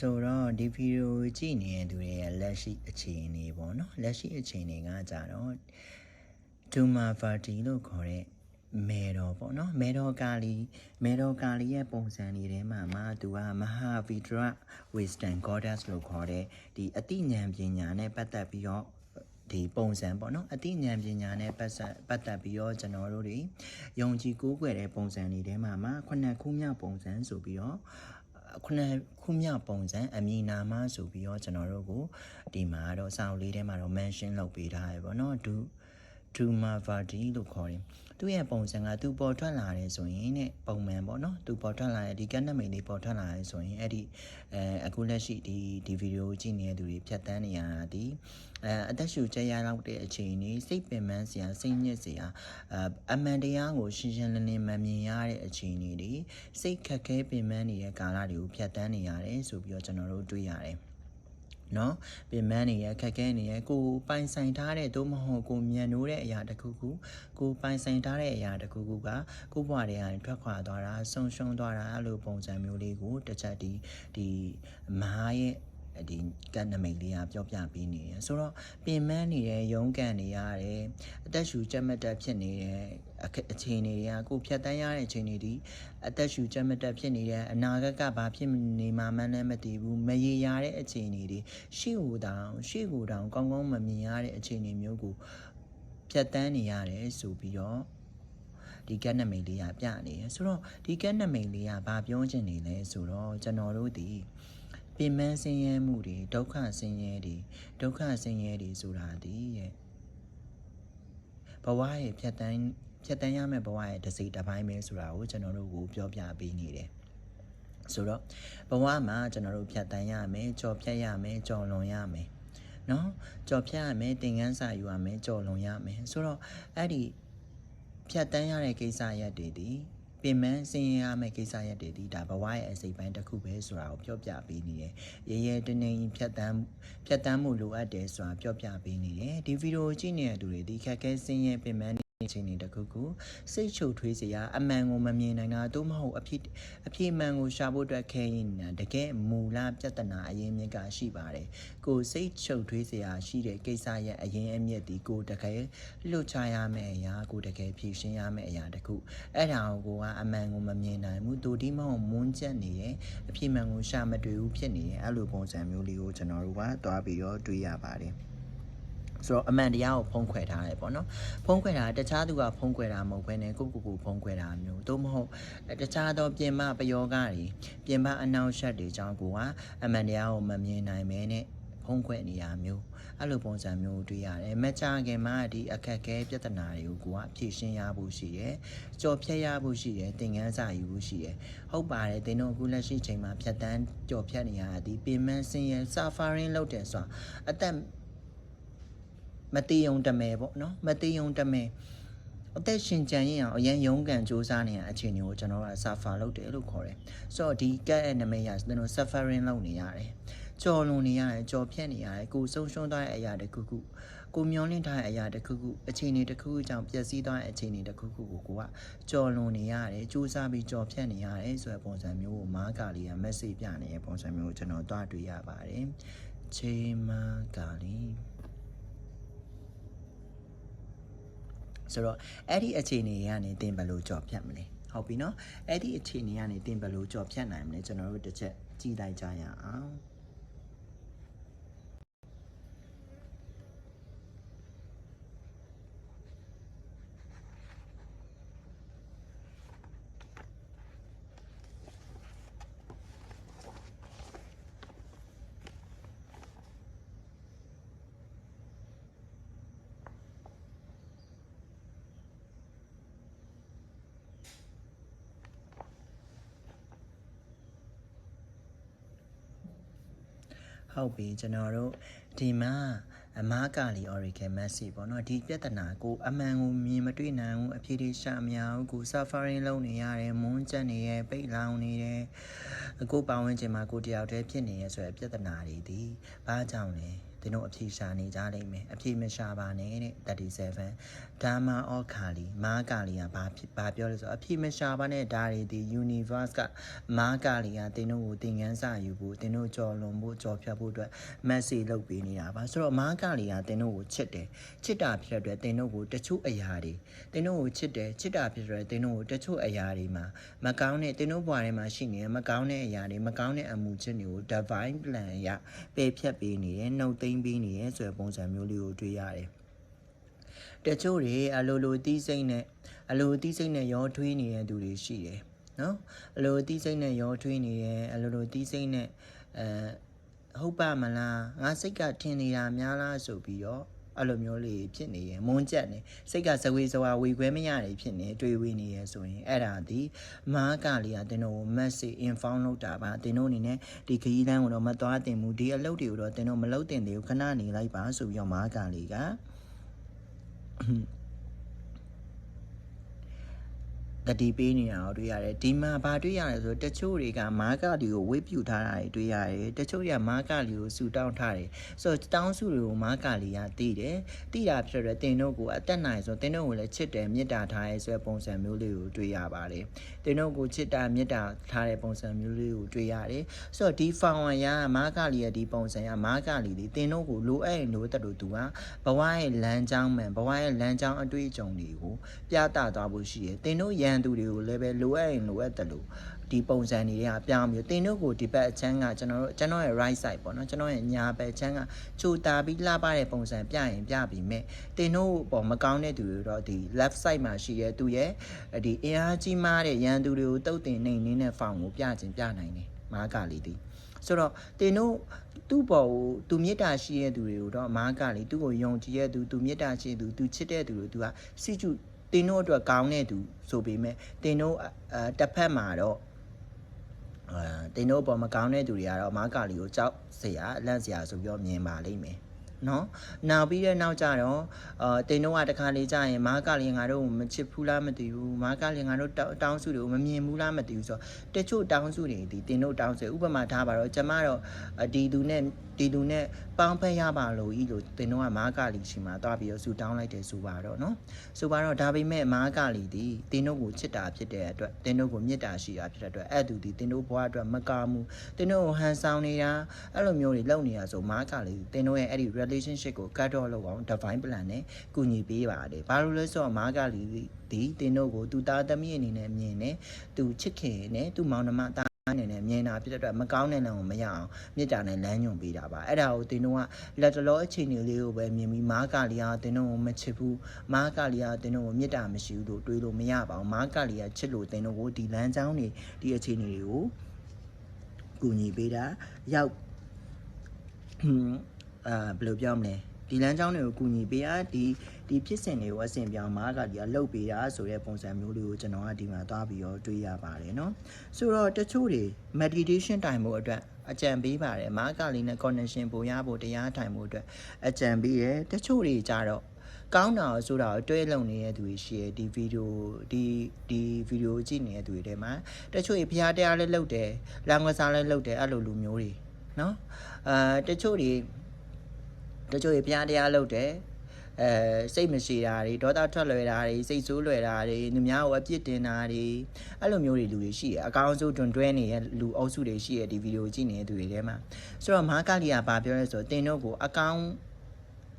ဆိုတော့ဒီဗီဒီယိုကြည့်နေတဲ့သူတွေရဲ့လက်ရှိအခြေအနေပေါ့နော်လက်ရှိအခြေအနေကကြတော့ဒူမာဖာတီလို့ခေါ်တဲ့မေတော်ပေါ့နော်မေတော်ကာလီမေတော်ကာလီရဲ့ပုံစံတွေထဲမှာမှသူကမဟာဗီဒရာဝေစတန်ဂေါဒက်စ်လို့ခေါ်တဲ့ဒီအသိဉာဏ်ပညာနဲ့ပတ်သက်ပြီးတော့ဒီပုံစံပေါ့နော်အသိဉာဏ်ပညာနဲ့ပတ်သက်ပတ်သက်ပြီးတော့ကျွန်တော်တို့တွေယုံကြည်ကိုးကွယ်တဲ့ပုံစံတွေထဲမှာမှခုနှစ်ခုမြောက်ပုံစံဆိုပြီးတော့ ခုနစ်ခုမြောက်ပုံစံအမည်နာမဆိုပြီးတော့ကျွန်တော်တို့ကိုဒီမှာတော့စာအုပ်လေးထဲမှာတော့ mention လုပ်ပေးထားရပေါ့နော်ဒူ ဒူမာဗာဒီလို့ခေါ်တယ်သူ့ရဲ့ပုံစံကသူပေါ်ထွက်လာတယ်ဆိုရင်တဲ့ပုံမှန်ပေါ့နော်သူပေါ်ထွက်လာတဲ့ဒီကက်နမိတ်လေးပေါ်ထွက်လာတယ်ဆိုရင်အဲ့ဒီအဲအခုလက်ရှိဒီဒီဗီဒီယိုကြည့်နေတဲ့သူတွေဖြတ်တန်းနေရတာဒီအဲအသက်ရှူကျရလောက်တဲ့အချိန်นี้စိတ်ပင်ပန်းစရာစိတ်ညစ်စရာအအမှန်တရားကိုရှင်းရှင်းလင်းလင်းမမြင်ရတဲ့အချိန်นี้တွေစိတ်ခက်ခဲပင်ပန်းနေတဲ့ကာလတွေကိုဖြတ်တန်းနေရတယ်ဆိုပြီးတော့ကျွန်တော်တို့တွေ့ရတယ် နော်ပြင်ပန်းနေရခက်ခဲနေရကိုပိုင်ဆိုင်ထားတဲ့သို့မဟုတ်ကိုမြန်နိုးတဲ့အရာတစ်ခုခုကိုပိုင်ဆိုင်ထားတဲ့အရာတစ်ခုခုကကိုဘွားတွေကနေထွက်ခွာသွားတာဆုံရှုံသွားတာအဲ့လိုပုံစံမျိုးလေးကိုတစ်ချက်ဒီဒီမဟာရဲ့ ဒီကတ်နမိတ်လေးကပြောပြပေးနေတယ်ဆိုတော့ပြင်ပန်းနေရရုံးကန်နေရတယ်အသက်ရှူကြက်မက်တက်ဖြစ်နေတဲ့အခြေအနေတွေကကိုဖြတ်တန်းရတဲ့အခြေအနေဒီအသက်ရှူကြက်မက်တက်ဖြစ်နေတဲ့အနာဂတ်ကဘာဖြစ်နေမှမလည်းမသိဘူးမရေရာတဲ့အခြေအနေတွေရှေ့ကိုတောင်ရှေ့ကိုတောင်ကောင်းကောင်းမမြင်ရတဲ့အခြေအနေမျိုးကိုဖြတ်တန်းနေရတယ်ဆိုပြီးတော့ဒီကက်နမိတ်လေးကပြနေတယ်ဆိုတော့ဒီကက်နမိတ်လေးကဘာပြောချင်နေလဲဆိုတော့ကျွန်တော်တို့ဒီ ပင်မဆင်းရဲမှုတွေဒုက္ခဆင်းရဲတွေဒုက္ခဆင်းရဲတွေဆိုတာဒီရဲ့ဘဝရဲ့ဖြတ်တန်းဖြတ်တန်းရမယ့်ဘဝရဲ့တစ်စိတ်တစ်ပိုင်းပဲဆိုတာကိုကျွန်တော်တို့ကိုပြောပြပေးနေတယ်ဆိုတော့ဘဝမှာကျွန်တော်တို့ဖြတ်တန်းရမယ်ကြော်ဖြတ်ရမယ်ကြော်လွန်ရမယ်နော်ကြော်ဖြတ်ရမယ်သင်ခန်းစာယူရမယ်ကြော်လွန်ရမယ်ဆိုတော့အဲ့ဒီဖြတ်တန်းရတဲ့ကိစ္စရက်တွေဒီ ပင်မဆင်းရဲရမယ့်ကိစ္စရက်တွေဒီဒါဘဝရဲ့အစိပ်ပိုင်းတစ်ခုပဲဆိုတာကိုပြောပြပေးနေတယ်ရဲရဲတင်းတင်းဖြတ်တန်းဖြတ်တန်းမှုလိုအပ်တယ်ဆိုတာပြောပြပေးနေတယ်ဒီဗီဒီယိုကြည့်နေတဲ့သူတွေဒီခက်ခဲဆင်းရဲပင်မ ချင်းနေတခုခုစိတ်ချုပ်ထွေးစရာအမှန်ကိုမမြင်နိုင်တာတို့မဟုတ်အဖြစ်အဖြစ်မှန်ကိုရှာဖို့အတွက်ခဲရင်တကယ်မူလပြဿနာအရင်မြစ်ကရှိပါတယ်ကိုစိတ်ချုပ်ထွေးစရာရှိတဲ့ကိစ္စရဲ့အရင်အမြစ်ဒီကိုတကယ်လှုပ်ချရမယ့်အရာကိုတကယ်ဖြည့်ရှင်းရမယ့်အရာတခုအဲ့ဒါကိုကအမှန်ကိုမမြင်နိုင်ဘူးတို့ဒီမဟုတ်မွန်းချက်နေရဲ့အဖြစ်မှန်ကိုရှာမတွေ့ဘူးဖြစ်နေရဲ့အဲ့လိုပုံစံမျိုးလေးကိုကျွန်တော်တို့ကတွားပြီးတော့တွေးရပါတယ် ဆိုတော့အမှန်တရားကိုဖုံးခွဲထားတယ်ပေါ့နော်ဖုံးခွဲတာတခြားသူကဖုံးခွဲတာမဟုတ်ဘဲနဲ့ကိုကိုကိုဖုံးခွဲတာမျိုးသို့မဟုတ်တခြားသောပြင်ပပယောဂတွေပြင်ပအနောက်ရှက်တွေအကြောင်းကိုကအမှန်တရားကိုမမြင်နိုင်မဲနဲ့ဖုံးခွဲနေရမျိုးအဲ့လိုပုံစံမျိုးတွေ့ရတယ်မကြခင်မှာဒီအခက်အခဲပြဿနာတွေကိုကိုကဖြေရှင်းရဖို့ရှိတယ်ကြော်ဖြတ်ရဖို့ရှိတယ်သင်ခန်းစာယူဖို့ရှိတယ်ဟုတ်ပါတယ်သင်တို့အခုလက်ရှိချိန်မှာဖြတ်တန်းကြော်ဖြတ်နေရတာဒီပင်မဆင်းရဲ suffering လုပ်တယ်ဆိုတာအသက် မတိယုံတမဲပေါ့နော်မတိယုံတမဲအသက်ရှင်ကြံရင်အောင်အရင်ရုန်းကန်စူးစမ်းနေရအချိန်မျိုးကျွန်တော်က suffer လုပ်တယ်လို့ခေါ်တယ်ဆိုတော့ဒီကက်ရဲ့နမိတ်ရကျွန်တော် suffering လုပ်နေရတယ်ကြော်လွန်နေရတယ်ကြော်ဖြတ်နေရတယ်ကိုဆုံးရှုံးသွားတဲ့အရာတခုခုကိုမျောလင့်ထားတဲ့အရာတခုခုအခြေအနေတခုခုကြောင့်ပျက်စီးသွားတဲ့အခြေအနေတခုခုကိုကိုကကြော်လွန်နေရတယ်စူးစမ်းပြီးကြော်ဖြတ်နေရတယ်ဆိုတဲ့ပုံစံမျိုးကိုမားကာလီက message ပြနေတဲ့ပုံစံမျိုးကိုကျွန်တော်တွားတွေ့ရပါတယ်ချိန်မာကာလီ ဆိုတော့အဲ့ဒီအခြေအနေကနေတင်ဘယ်လိုကြော်ဖြတ်မလဲဟုတ်ပြီနော်အဲ့ဒီအခြေအနေကနေတင်ဘယ်လိုကြော်ဖြတ်နိုင်မလဲကျွန်တော်တို့တစ်ချက်ကြည့်လိုက်ကြရအောင် ဟုတ်ပြီကျွန်တော်တို့ဒီမှာအမားကလီ oracle message ပေါ့နော်ဒီပြဿနာကိုအမှန်ကိုမြင်မတွေ့နိုင်ဘူးအဖြေတွေရှာမရဘူးကို suffering လုပ်နေရတယ်မွန်းကျက်နေရပိတ်လောင်နေတယ်ကိုပတ်ဝန်းကျင်မှာကိုတယောက်တည်းဖြစ်နေရဆိုရပြဿနာတွေဒီဘာကြောင့်လဲ သင်တို့အဖြေရှာနေကြလိမ့်မယ်အဖြေမရှာပါနဲ့တဲ့37ဓမ္မဩခါလီမာကာလီကဘာဖြစ်ဘာပြောလဲဆိုတော့အဖြေမရှာပါနဲ့ဒါတွေဒီ universe ကမာကာလီကသင်တို့ကိုသင်ခန်းစာယူဖို့သင်တို့ကြော်လွန်ဖို့ကြော်ဖြတ်ဖို့အတွက် message လုပ်ပေးနေတာပါဆိုတော့မာကာလီကသင်တို့ကိုချစ်တယ်ချစ်တာဖြစ်တဲ့အတွက်သင်တို့ကိုတချို့အရာတွေသင်တို့ကိုချစ်တယ်ချစ်တာဖြစ်တဲ့အတွက်သင်တို့ကိုတချို့အရာတွေမှာမကောင်းတဲ့သင်တို့ဘဝထဲမှာရှိနေတဲ့မကောင်းတဲ့အရာတွေမကောင်းတဲ့အမှုချင်းတွေကို divine plan အရပယ်ဖြတ်ပေးနေတယ်နှုတ်သိမ်းပေးနေတယ်ဆိုတဲ့ပုံစံမျိုးလေးကိုတွေ့ရတယ်တချို့တွေအလိုလိုတီးစိမ့်နဲ့အလိုတီးစိမ့်နဲ့ရောထွေးနေတဲ့သူတွေရှိတယ်နော်အလိုတီးစိမ့်နဲ့ရောထွေးနေတယ်အလိုလိုတီးစိမ့်နဲ့အဲဟုတ်ပါမလားငါစိတ်ကထင်နေတာများလားဆိုပြီးတော့ အဲ့လိုမျိုးလေးဖြစ်နေရင်မွန်းကြက်နေစိတ်ကဇဝေဇဝါဝေခွဲမရနေဖြစ်နေတွေ့ဝေနေရဆိုရင်အဲ့ဒါဒီမားကလေးကတင်တို့ message inform လုပ်တာပါတင်တို့အနေနဲ့ဒီခရီးတန်းကိုတော့မသွားတင်ဘူးဒီအလုပ်တွေကိုတော့တင်တို့မလုပ်တင်သေးဘူးခဏနေလိုက်ပါဆိုပြီးတော့မားကလေးက တတိပေးနေတာကိုတွေ့ရတယ်ဒီမှာဘာတွေ့ရလဲဆိုတချို့တွေကမားကလီကိုဝေးပြူထားတာတွေတွေ့ရတယ်တချို့တွေကမားကလီကိုဆူတောင်းထားတယ်ဆိုတော့တောင်းစုတွေကိုမားကလီကသိတယ်သိတာဖြစ်တဲ့တင်တို့ကိုအသက်နိုင်ဆိုတင်တို့ကိုလည်းချစ်တယ်မေတ္တာထားရဲဆိုတဲ့ပုံစံမျိုးလေးကိုတွေ့ရပါတယ်တင်တို့ကိုချစ်တာမေတ္တာထားတဲ့ပုံစံမျိုးလေးကိုတွေ့ရတယ်ဆိုတော့ဒီဖောင်ဝါရမားကလီရဲ့ဒီပုံစံကမားကလီဒီတင်တို့ကိုလိုအပ်ရင်လိုတတ်လို့သူကဘဝရဲ့လမ်းကြောင်းမှန်ဘဝရဲ့လမ်းကြောင်းအတွေ့အကြုံတွေကိုပြသသွားဖို့ရှိတယ်တင်တို့ရန်သူတွေကိုလည်းပဲလိုအပ်ရင်လိုအပ်တယ်လို့ဒီပုံစံတွေကပြောင်းပြီးတင်တို့ကိုဒီဘက်အချမ်းကကျွန်တော်တို့ကျွန်တော်ရဲ့ right side ပေါ့နော်ကျွန်တော်ရဲ့ညာဘက်အချမ်းကချိုတာပြီးလှပတဲ့ပုံစံပြရင်ပြပြီးမဲ့တင်တို့ပေါ်မကောင်းတဲ့သူတွေတော့ဒီ left side မှာရှိရဲသူရဲ့ဒီအင်အားကြီးမားတဲ့ရန်သူတွေကိုတုတ်တင်နေနေတဲ့ form ကိုပြခြင်းပြနိုင်တယ်မားကလေးဒီဆိုတော့တင်တို့သူ့ပေါ်ကိုသူမေတ္တာရှိတဲ့သူတွေကိုတော့မားကလေးသူ့ကိုယုံကြည်တဲ့သူသူမေတ္တာရှိတဲ့သူသူချစ်တဲ့သူတွေကိုသူကစိတ်ကျ တင်တို့အတွက်ကောင်းတဲ့သူဆိုပေမဲ့တင်တို့အတစ်ဖက်မှာတော့အဲတင်တို့အပေါ်မှာကောင်းတဲ့သူတွေကတော့မာကာလီကိုကြောက်စရာအလန့်စရာဆိုပြီးတော့မြင်ပါလိမ့်မယ် နော်နောက်ပြီးတဲ့နောက်ကျတော့အာတင်တို့ကတခါလေးကြာရင်မားကလေးငါတို့မချစ်ဘူးလားမသိဘူးမားကလေးငါတို့တောင်းစုတွေကိုမမြင်ဘူးလားမသိဘူးဆိုတော့တချို့တောင်းစုတွေဒီတင်တို့တောင်းစုဥပမာထားပါတော့ကျမတော့ဒီသူနဲ့ဒီလူနဲ့ပေါင်းဖက်ရပါလို့ဤလို့တင်တော့မားကလီရှိမှာတွားပြီးတော့ဆူတောင်းလိုက်တယ်ဆိုပါတော့နော်ဆိုပါတော့ဒါပေမဲ့မားကလီဒီတင်တို့ကိုချစ်တာဖြစ်တဲ့အတွက်တင်တို့ကိုမေတ္တာရှိတာဖြစ်တဲ့အတွက်အဲ့သူဒီတင်တို့ဘဝအတွက်မကာမှုတင်တို့ကိုဟန်ဆောင်နေတာအဲ့လိုမျိုးတွေလုပ်နေတာဆိုမားကလီတင်တို့ရဲ့အဲ့ဒီ relationship ကို cut off လုပ်အောင် divine plan နဲ့ကူညီပေးပါတယ်ဘာလို့လဲဆိုတော့မားကလီဒီတင်တို့ကိုသူသားသမီးအနေနဲ့မြင်တယ်သူချစ်ခင်နဲ့သူမောင်နှမသားအနေနဲ့မြင်တာဖြစ်တဲ့အတွက်မကောင်းတဲ့လမ်းကိုမရအောင်မေတ္တာနဲ့လမ်းညွှန်ပေးတာပါအဲ့ဒါကိုတင်တို့ကလက်တလောအခြေအနေလေးကိုပဲမြင်ပြီးမားကလီယာတင်တို့ကိုမချစ်ဘူးမားကလီယာတင်တို့ကိုမေတ္တာမရှိဘူးလို့တွေးလို့မရပါဘူးမားကလီယာချစ်လို့တင်တို့ကိုဒီလမ်းကြောင်းတွေဒီအခြေအနေတွေကိုကူညီပေးတာရောက် အာဘယ်လိုပြောမလဲဒီလမ်းကြောင်းတွေကိုကူညီပေးအားဒီဒီဖြစ်စဉ်တွေကိုအဆင်ပြောင်းမားကဒီကလှုပ်ပေးတာဆိုတဲ့ပုံစံမျိုးလေးကိုကျွန်တော်ကဒီမှာသွားပြီးတော့တွေးရပါတယ်เนาะဆိုတော့တချို့တွေ meditation တိုင်ဖို့အတွက်အကြံပေးပါတယ်မားကလေးနဲ့ connection ပို့ရဖို့တရားထိုင်ဖို့အတွက်အကြံပေးတယ်တချို့တွေကြတော့ကောင်းတာဆိုတာကိုတွဲလုံနေတဲ့သူတွေရှိရဒီဗီဒီယိုဒီဒီဗီဒီယိုကြည့်နေတဲ့သူတွေထဲမှာတချို့ဖျားတရားလည်းလုပ်တယ်လောင်ကစားလည်းလုပ်တယ်အဲ့လိုလူမျိုးတွေနော်အာတချို့တွေ တချို့ပြားတရားလုပ်တယ်အဲစိတ်မရှိတာတွေဒေါသထွက်လွယ်တာတွေစိတ်ဆိုးလွယ်တာတွေသူများကိုအပြစ်တင်တာတွေအဲ့လိုမျိုးတွေလူတွေရှိရအကောင်းဆုံးတွင်တွဲနေတဲ့လူအုပ်စုတွေရှိရဒီဗီဒီယိုကြည့်နေတဲ့သူတွေထဲမှာဆိုတော့မားကလီယာဘာပြောလဲဆိုတော့တင်တို့ကိုအကောင်း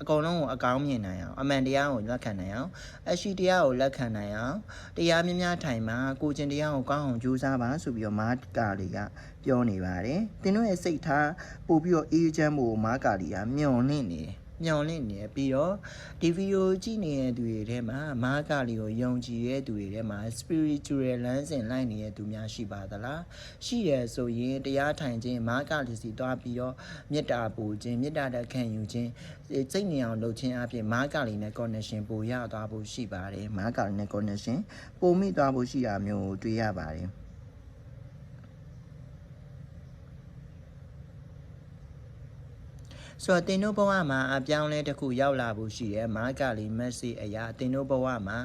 အကုန်လုံးကိုအကောင်းမြင်နိုင်အောင်အမှန်တရားကိုလက်ခံနိုင်အောင်အရှိတရားကိုလက်ခံနိုင်အောင်တရားမြများထိုင်မှာကိုကျင်တရားကိုကောင်းအောင်ကြိုးစားပါဆိုပြီးတော့မားကာလီကပြောနေပါတယ်တင်းတို့ရဲ့စိတ်ထားပို့ပြီးတော့အေးချမ်းဖို့မားကာလီကမျောလင့်နေတယ် မျော်လင့်နေပြီးတော့ဒီဗီဒီယိုကြည့်နေတဲ့သူတွေထဲမှာမားကလီကိုယုံကြည်တဲ့သူတွေထဲမှာ spiritual လမ်းစဉ်လိုက်နေတဲ့သူများရှိပါသလားရှိရဆိုရင်တရားထိုင်ခြင်းမားကလီစီသွားပြီးတော့မေတ္တာပူခြင်းမေတ္တာတခံယူခြင်းစိတ်ငြိမ်အောင်လုပ်ခြင်းအပြင်မားကလီနဲ့ connection ပိုရသွားဖို့ရှိပါတယ်မားကလီနဲ့ connection ပိုမိသွားဖို့ရှိတာမျိုးကိုတွေ့ရပါတယ် ဆိုတော့တင်တို့ဘဝမှာအပြောင်းလဲတစ်ခုရောက်လာဖို့ရှိတယ်မာကလီမက်ဆေ့အရာတင်တို့ဘဝမှာ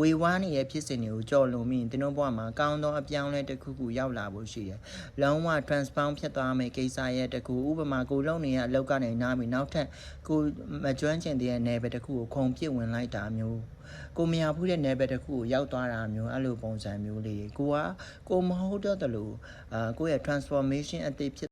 ဝေဝါးနေတဲ့ဖြစ်စဉ်တွေကိုကြော်လွန်ပြီးတင်တို့ဘဝမှာကောင်းသောအပြောင်းလဲတစ်ခုခုရောက်လာဖို့ရှိတယ်လုံးဝ transform ဖြစ်သွားမယ့်ကိစ္စရဲ့တစ်ခုဥပမာကိုလုံးနေရအလောက်ကနေနားပြီးနောက်ထပ်ကိုမကျွမ်းကျင်တဲ့နယ်ပယ်တစ်ခုကိုခုံပြစ်ဝင်လိုက်တာမျိုးကိုမရဘူးတဲ့နယ်ပယ်တစ်ခုကိုရောက်သွားတာမျိုးအဲ့လိုပုံစံမျိုးလေးတွေကိုကကိုမဟုတ်တော့တယ်လို့အာကိုယ့်ရဲ့ transformation အသေးဖြစ်